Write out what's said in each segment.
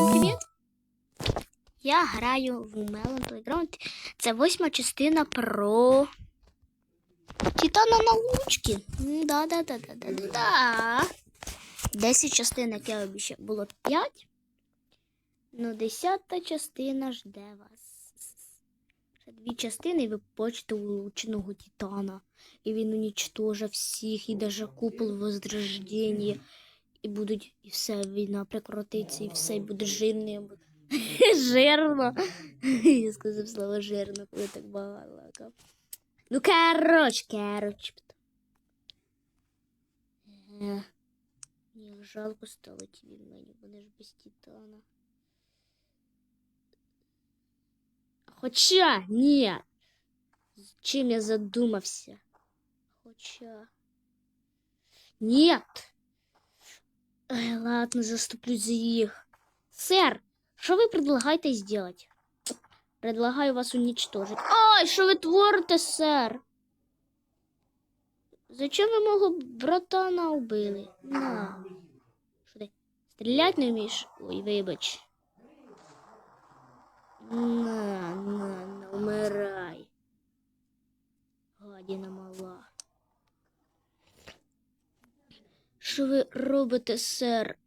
Всім привіт! Я граю в Melon Playground. Це восьма частина про Титана на лучки. Да-да-да-да-да-да. Десять частин, як я обіцяв, було п'ять. Ну, десята частина жде вас. Ще дві частини, і ви почте улучшеного Титана. І він унічтожив всіх, і даже купол возрождення. І будуть, і все, війна прекратиться, і все, і буде жирним. Жирно. Я сказав слово жирно, коли так багато. Ну, коротше, коротше. Е, Мені жалко стало тобі мені, ж без Титана. Хоча, ні. Чим я задумався? Хоча. Нет. Ай, ладно, заступлюсь за їх. Сэр, що ви предлагаєте сделать? Предлагаю вас уничтожить. Ай, що ви творите, сэр? Зачем ви мого братана убили? На. Що ти? Стрілять не вмієш? Ой, вибач. На, на, на, умирай. Гадіна мала. Що ви робите, сер?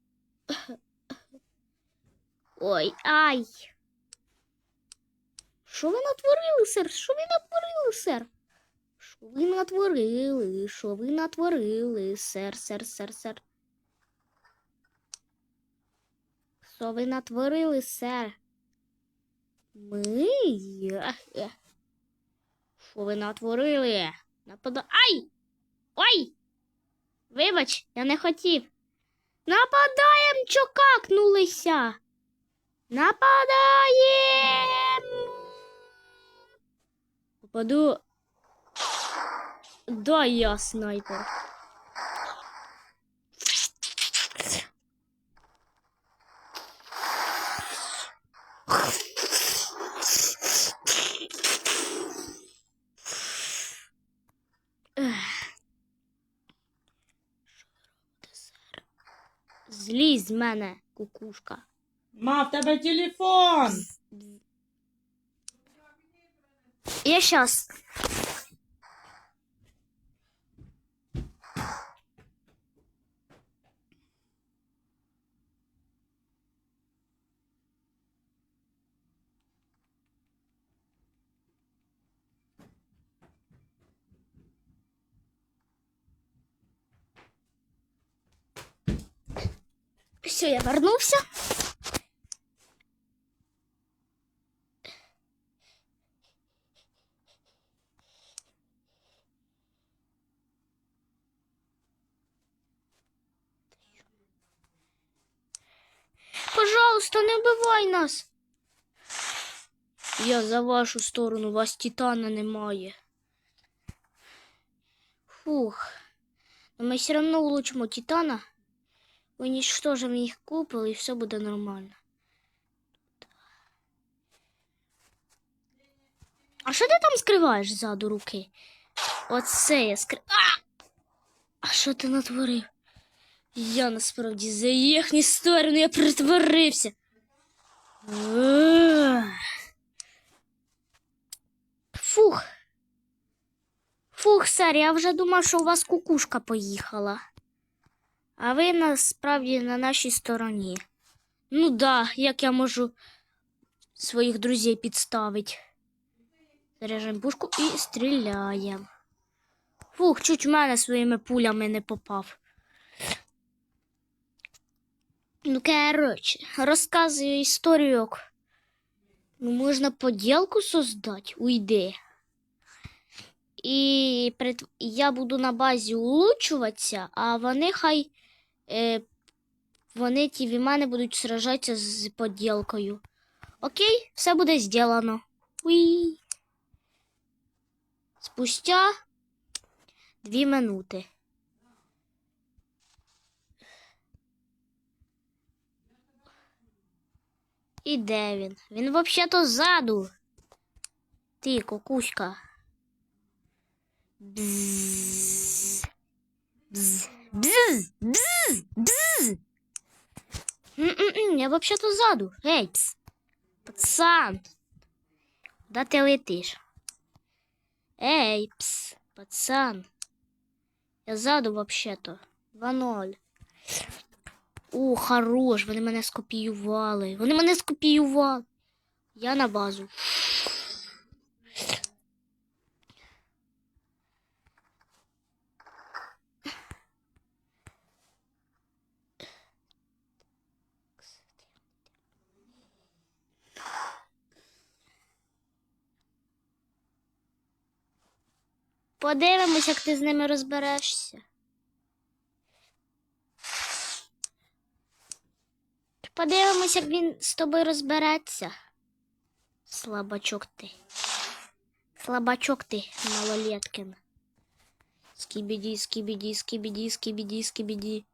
Ой, ай. Що ви натворили, сер? Що ви натворили, сер? Що ви натворили? Що ви натворили, сер, сер, сер, сер? Що ви натворили, сер? Ми? Що ви натворили? Напада... Ай! Ой! Вибач, я не хотів. Нападаєм, чо какнулися. Нападаєм. Попаду. Да, я снайпер. Злізь з мене, кукушка. Ма, в тебе телефон. Я щас. Все, я вернувся. Пожалуйста, не вбивай нас. Я за вашу сторону, вас титана немає. Фух. Но ми все равно улучшимо титана. Уничтожим їх купол і все буде нормально. А що ти там скриваєш ззаду руки? Оце я скрив. А! А що ти натворив? Я насправді за їхні сторони я притворився. Ех. Фух. Фух, сер, я вже думав, що у вас кукушка поїхала. А ви насправді на нашій стороні. Ну да, як я можу своїх друзей підставити. Заряжаємо пушку і стріляємо. Фух, чуть в мене своїми пулями не попав. Ну, короче, розказую історію. Ну, можна поділку создати, уйди. І я буду на базі улучшуватися, а вони хай е, вони ті вімани будуть сражатися з поділкою. Окей, все буде зроблено. Спустя дві минути. І де він? Він взагалі-то ззаду. Ти, кукушка. Бзз. Бзз. Бзз. Бзз. Бзз. М-м-м, я взагалі-то ззаду. Ей, пс. Пацан. Куда ти летиш? Ей, пс, пацан. Я ззаду взагалі-то. 2-0. О, хорош, вони мене скопіювали. Вони мене скопіювали. Я на базу. Подивимось, як ти з ними розберешся. Подивимось, як він з тобою розбереться. Слабачок ти. Слабачок ти, малолеткин. Скибіді, скибіді, скибіді, скибіді, скибіді.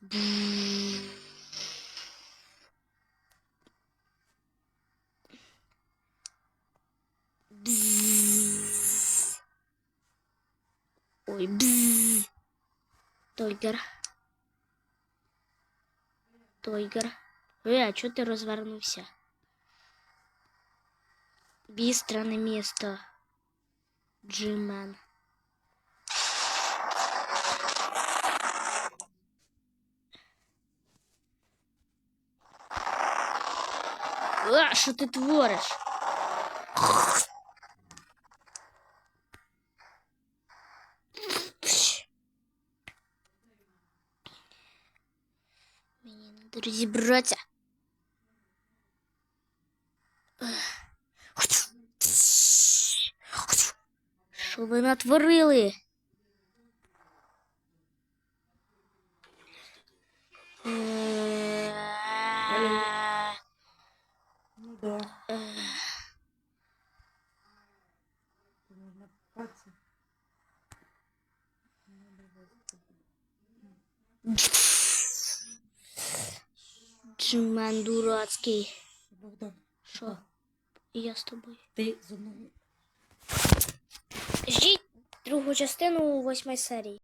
Бзз. Ой, бзз. Тойгер. Тойгер. Е, а чого ти розвернувся? Бістро на місто. Джимен. А, що ти твориш? Мені треба розібратися. Що ви натворили? Ну да. е, Джимен дурацький. Богдан, Що? Я з тобою. ти з одного Ждіть другу частину восьмої серії.